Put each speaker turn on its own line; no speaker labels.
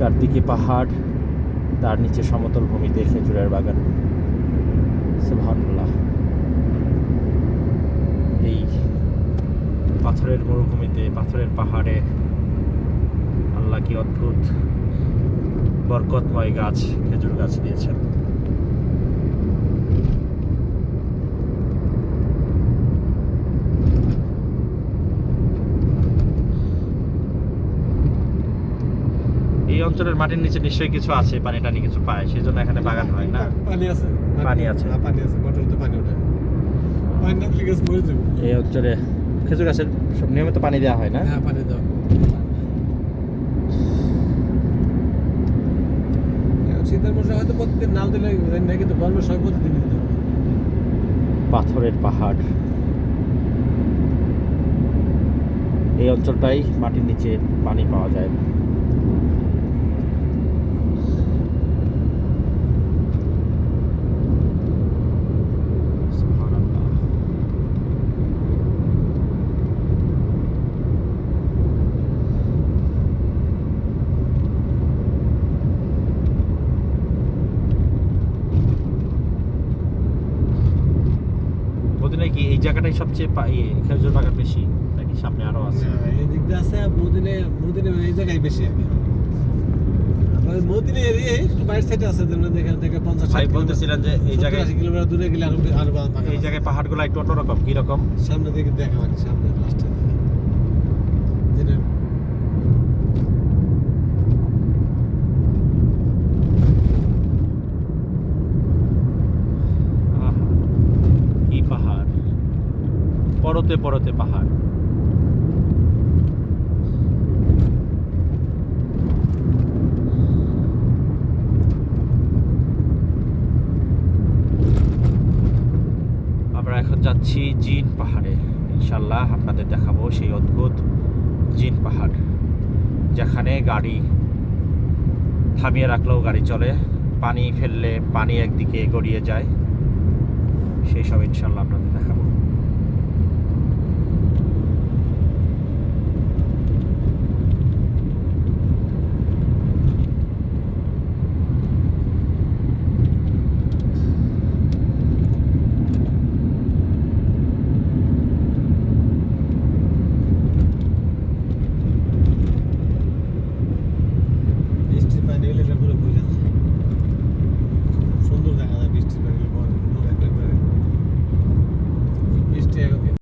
একদিকে পাহাড়, তার নিচে সমতল ভূমিতে খেজুরের বাগান। সুবহানাল্লাহ। এই পাথরের মরুভূমিতে, পাথরের পাহাড়ে আল্লাহ কি অদ্ভুত, বরকতময় গাছ, খেজুর গাছ দিয়েছেন। অঞ্চলের মাটির নিচে নিশ্চয়ই কিছু আছে পানি টানি কিছু পায় সেই জন্য এখানে বাগান হয় না?
পানি আছে।
পানি আছে।
হ্যাঁ, পানি আছে মোটর তো পানি ওঠে। পানি না দিলে গাছ মরে যাবে।
এই অঞ্চলে খেজুর গাছের সব নিয়মিত পানি দেওয়া হয় না?
হ্যাঁ পানি দাও শীতের মশা হয়তো প্রতিদিন নাল দিলে না কিন্তু গরমের সময় প্রতিদিন দিতে হবে।
পাথরের পাহাড়। এই অঞ্চলটাই মাটির নিচে পানি পাওয়া যায় সুবহানাল্লাহ। মদিনায় কি এই জায়গাটাই সবচেয়ে ইয়ে, খেজুর বাগান বেশি নাকি সামনে আরও আছে?
এই দিকটা আছে মদিনে মদিনে এই জায়গায় বেশি আবার মদিনে এরিয়া একটু বাইরে সাইডে আছে যেমন দেখা দেখে পঞ্চাশ
ভাই বলতেছিলেন যে এই জায়গায়
কিলোমিটার দূরে গেলে আরও আরও
এই জায়গায় পাহাড়গুলো একটু অন্যরকম কি রকম
সামনে দিকে দেখা যাচ্ছে সামনে লাস্টে দিনের
আহা, কি পাহাড় পরতে পরতে পাহাড়। আমরা এখন যাচ্ছি জিন পাহাড়ে। ইনশাল্লাহ আপনাদের দেখাবো সেই অদ্ভুত জিন পাহাড়, যেখানে গাড়ি থামিয়ে রাখলেও গাড়ি চলে, পানি ফেললে পানি একদিকে গড়িয়ে যায়। সেই সব ইনশাল্লাহ আপনাদের দেখাবো।